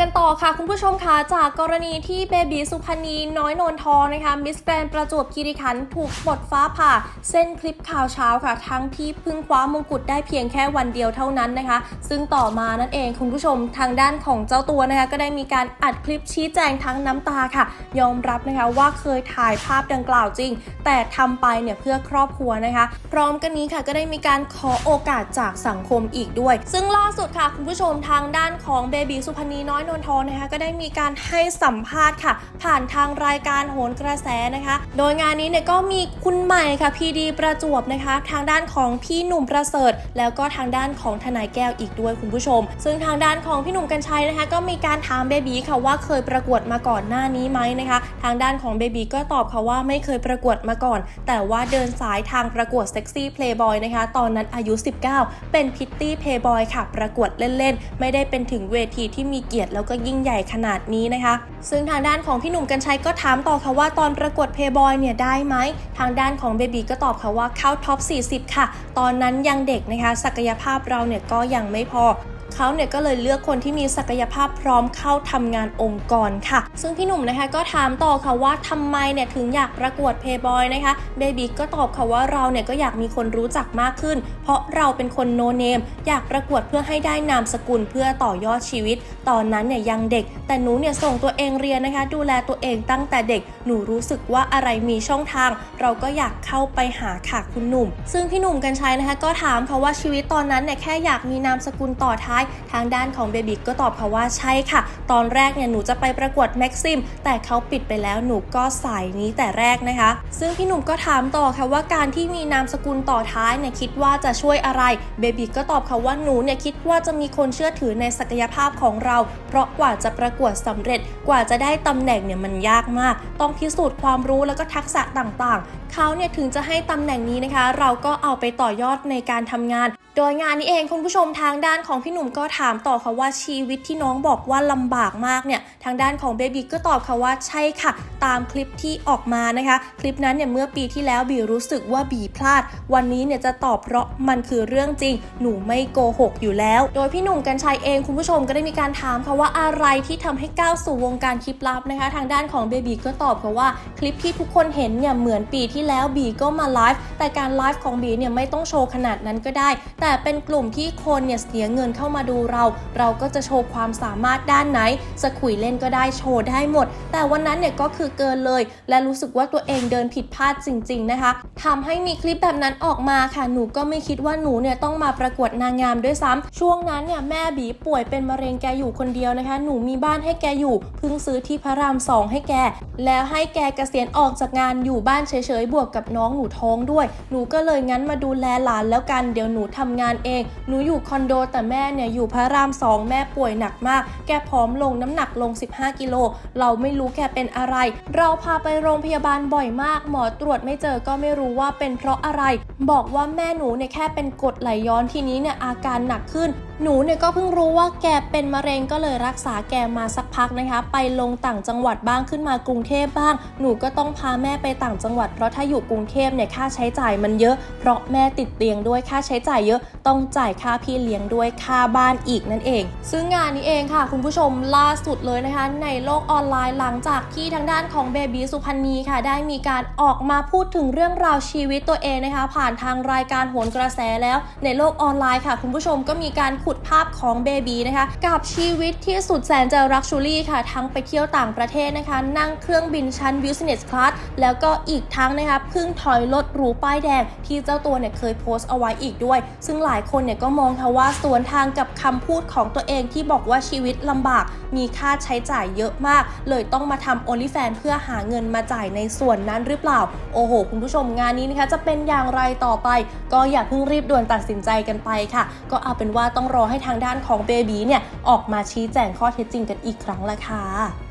กันต่อค่ะคุณผู้ชมคะจากกรณีที่เบบีสุพรรณีน้อยนนทองนะคะมิสแกรนประจวบคีรีขันธ์ถูกปลดฟ้าผ่า เส้นคลิปข่าวเช้าค่ะ ทั้งที่เพิ่งคว้ามงกุฎได้เพียงแค่วันเดียวเท่านั้นนะคะ ซึ่งต่อมานั่นเองคุณผู้ชมทางด้านของเจ้าตัวนะคะก็ได้มีการอัดคลิปชี้แจงทั้งน้ำตาค่ะ ยอมรับนะคะว่าเคยถ่ายภาพดังกล่าวจริง แต่ทำไปเนี่ยเพื่อครอบครัวนะคะ พร้อมกันนี้ค่ะก็ได้มีการขอโอกาสจากสังคมอีกด้วย ซึ่งล่าสุดค่ะคุณผู้ชมทางด้านของเบบีสุพรรณีน้อยนนทองนะคะก็ได้มีการให้สัมภาษณ์ค่ะ ผ่านทางรายการโหนกระแสนะคะ โดยงานนี้เนี่ยก็มีคุณใหม่ค่ะพีดีประจวบนะคะ ทางด้านของพี่หนุ่มประเสริฐ แล้วก็ทางด้านของทนายแก้วอีกด้วยคุณผู้ชม ซึ่งทางด้านของพี่หนุ่มกัญชัยนะคะ ก็มีการถามเบบีค่ะว่าเคยประกวดมาก่อนหน้านี้ไหมนะคะ ทางด้านของเบบีก็ตอบค่ะว่าไม่เคยประกวดมาก่อน แต่ว่าเดินสายทางประกวดเซ็กซี่เพลย์บอยนะคะ ตอนนั้นอายุ 19 เป็นพิตตี้เพลย์บอยค่ะ ประกวดเล่นๆ ไม่ได้เป็นถึงเวทีที่มีเกียรติแล้วก็ยิ่งใหญ่ขนาดนี้นะคะ ซึ่งทางด้านของพี่หนุ่มกัญชัยก็ถามต่อค่ะว่าตอนประกวดเพย์บอยเนี่ยได้ไหม ทางด้านของเบบีก็ตอบค่ะว่าเข้าท็อป 40 ค่ะ ตอนนั้นยังเด็กนะคะ ศักยภาพเราเนี่ยก็ยังไม่พอ เขาเนี่ยก็เลยเลือกคนที่มีศักยภาพพร้อมเข้าทำงานองค์กรค่ะ ซึ่งพี่หนุ่มนะคะก็ถามต่อค่ะว่าทำไมเนี่ยถึงอยากประกวดเพย์บอยนะคะเบบีก็ตอบค่ะว่าเราเนี่ยก็อยากมีคนรู้จักมากขึ้น เพราะเราเป็นคนโนเนม อยากประกวดเพื่อให้ได้นามสกุลเพื่อต่อยอดชีวิต ตอนนั้นเนี่ยยังเด็ก แต่หนูเนี่ยส่งตัวเองเรียนนะคะ ดูแลตัวเองตั้งแต่เด็ก หนูรู้สึกว่าอะไรมีช่องทาง เราก็อยากเข้าไปหาค่ะคุณหนุ่ม ซึ่งพี่หนุ่มกัญชัยนะคะ ก็ถามค่ะว่าชีวิตตอนนั้นเนี่ยแค่อยากมีนามสกุลต่อท้าย ทางด้านของเบบีก็ตอบค่ะว่าใช่ค่ะ ตอนแรกเนี่ยหนูจะไปประกวดแม็กซิมแต่เขาปิดไปแล้วหนูก็สายนี้แต่แรกนะคะ ซึ่งพี่หนุ่มก็ถามต่อค่ะว่าการที่มีนามสกุลต่อท้ายเนี่ยคิดว่าจะช่วยอะไรเบบีก็ตอบค่ะว่าหนูเนี่ยคิดว่าจะมีคนเชื่อถือในศักยภาพของเรา เพราะกว่าจะประกวดสำเร็จกว่าจะได้ตำแหน่งเนี่ยมันยากมาก ต้องพิสูจน์ความรู้แล้วก็ทักษะต่างๆ เขาเนี่ยถึงจะให้ตำแหน่งนี้นะคะ เราก็เอาไปต่อยอดในการทำงาน โดยงานนี้เองคุณผู้ชมทางด้านของพี่หนุ่มก็ถามต่อค่ะว่าชีวิตที่น้องบอกว่าลำบากมากเนี่ยทางด้านของเบบีก็ตอบค่ะว่าใช่ค่ะ ตามคลิปที่ออกมานะคะ คลิปนั้นเนี่ยเมื่อปีที่แล้วบีรู้สึกว่าบีพลาด วันนี้เนี่ยจะตอบเพราะมันคือเรื่องจริง หนูไม่โกหกอยู่แล้ว โดยพี่หนุ่มกัญชัยเองคุณผู้ชมก็ได้มีการถามค่ะว่าอะไรที่ทำให้ก้าวสู่วงการคลิปลับนะคะ ทางด้านของเบบีก็ตอบค่ะว่าคลิปที่ทุกคนเห็นเนี่ยเหมือนปีที่แล้วบีก็มาไลฟ์แต่การไลฟ์ของบีเนี่ยไม่ต้องโชว์ขนาดนั้นก็ได้แต่เป็นกลุ่มที่คนเนี่ยเสียเงินเข้ามาดูเรา เราก็จะโชว์ความสามารถด้านไหน จะขุยเล่นก็ได้โชว์ได้หมด แต่วันนั้นเนี่ยก็คือเกินเลย และรู้สึกว่าตัวเองเดินผิดพลาดจริง ๆ นะคะทำให้มีคลิปแบบนั้นออกมาค่ะ หนูก็ไม่คิดว่าหนูเนี่ยต้องมาประกวดนางงามด้วยซ้ำช่วงนั้นเนี่ยแม่บีป่วยเป็นมะเร็งแกอยู่คนเดียวนะคะ หนูมีบ้านให้แกอยู่เพิ่งซื้อที่พระรามสองให้แก แล้วให้แกเกษียณออกจากงานอยู่บ้านเฉยๆบวกกับน้องหนูท้องด้วย หนูก็เลยงั้นมาดูแลหลานแล้วกันเดี๋ยวหนูทำงานเอง หนูอยู่คอนโดแต่แม่เนี่ยอยู่พระรามสองแม่ป่วยหนักมาก แกผอมลงน้ำหนักลง 15 กิโล เราไม่รู้แกเป็นอะไร เราพาไปโรงพยาบาลบ่อยมาก หมอตรวจไม่เจอก็ไม่รู้ว่าเป็นเพราะอะไร บอกว่าแม่หนูเนี่ยแค่เป็นกรดไหลย้อนทีนี้เนี่ยอาการหนักขึ้น หนูเนี่ยก็เพิ่งรู้ว่าแกเป็นมะเร็งก็เลยรักษาแกมาสักพักนะคะ ไปลงต่างจังหวัดบ้างขึ้นมากรุงเทพบ้าง หนูก็ต้องพาแม่ไปต่างจังหวัดเพราะถ้าอยู่กรุงเทพเนี่ยค่าใช้จ่ายมันเยอะ เพราะแม่ติดเตียงด้วยค่าใช้จ่ายเยอะต้องจ่ายค่าพี่เลี้ยงด้วยค่าบ้านอีกนั่นเอง ซึ่งงานนี้เองค่ะ คุณผู้ชมล่าสุดเลยนะคะ ในโลกออนไลน์หลังจากที่ทางด้านของเบบีสุพรรณีค่ะ ได้มีการออกมาพูดถึงเรื่องราวชีวิตตัวเองนะคะ ผ่านทางรายการโหนกระแสแล้ว ในโลกออนไลน์ค่ะ คุณผู้ชมก็มีการขุดภาพของเบบีนะคะกับชีวิตที่สุดแสนจะรักชูรี่ค่ะ ทั้งไปเที่ยวต่างประเทศนะคะ นั่งเครื่องบินชั้น business class แล้วก็อีกทั้งนะคะเพิ่งถอยรถหรูป้ายแดงที่เจ้าตัวเนี่ยเคยโพสต์เอาไว้อีกด้วย ซึ่งหลายคนเนี่ยก็มองค่ะว่าสวนทางกับคำพูดของตัวเองที่บอกว่าชีวิตลำบาก มีค่าใช้จ่ายเยอะมาก เลยต้องมาทำ OnlyFan เพื่อหาเงินมาจ่ายในส่วนนั้นหรือเปล่า โอ้โห คุณผู้ชมงานนี้นะคะจะเป็นอย่างไรต่อไป ก็อย่าเพิ่งรีบด่วนตัดสินใจกันไปค่ะ ก็เอาเป็นว่าต้องรอให้ทางด้านของเบบีเนี่ยออกมาชี้แจงข้อเท็จจริงกันอีกครั้งละค่ะ